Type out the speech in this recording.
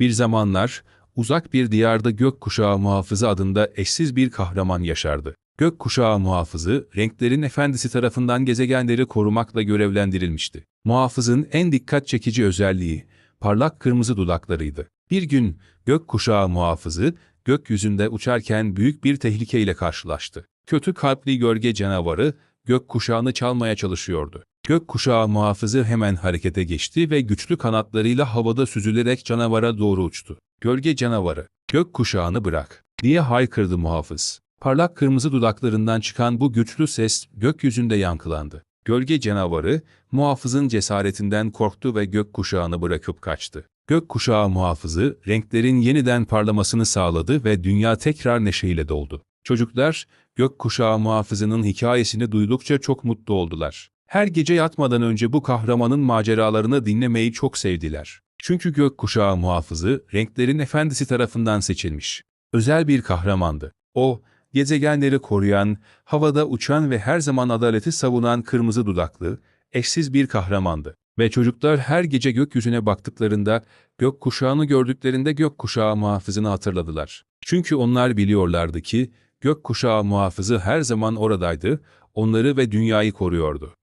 Bir zamanlar uzak bir diyarda gökkuşağı muhafızı adında eşsiz bir kahraman yaşardı. Gökkuşağı muhafızı, renklerin efendisi tarafından gezegenleri korumakla görevlendirilmişti. Muhafızın en dikkat çekici özelliği, parlak kırmızı dudaklarıydı. Bir gün gökkuşağı muhafızı, gökyüzünde uçarken büyük bir tehlikeyle karşılaştı. Kötü kalpli gölge canavarı, gökkuşağını çalmaya çalışıyordu. Gökkuşağı muhafızı hemen harekete geçti ve güçlü kanatlarıyla havada süzülerek canavara doğru uçtu. Gölge canavarı, gökkuşağını bırak, diye haykırdı muhafız. Parlak kırmızı dudaklarından çıkan bu güçlü ses gökyüzünde yankılandı. Gölge canavarı, muhafızın cesaretinden korktu ve gökkuşağını bırakıp kaçtı. Gökkuşağı muhafızı, renklerin yeniden parlamasını sağladı ve dünya tekrar neşeyle doldu. Çocuklar, gökkuşağı muhafızının hikayesini duydukça çok mutlu oldular. Her gece yatmadan önce bu kahramanın maceralarını dinlemeyi çok sevdiler. Çünkü gökkuşağı muhafızı, renklerin efendisi tarafından seçilmiş. Özel bir kahramandı. O, gezegenleri koruyan, havada uçan ve her zaman adaleti savunan kırmızı dudaklı, eşsiz bir kahramandı. Ve çocuklar her gece gökyüzüne baktıklarında, gökkuşağını gördüklerinde gökkuşağı muhafızını hatırladılar. Çünkü onlar biliyorlardı ki, gökkuşağı muhafızı her zaman oradaydı, onları ve dünyayı koruyordu.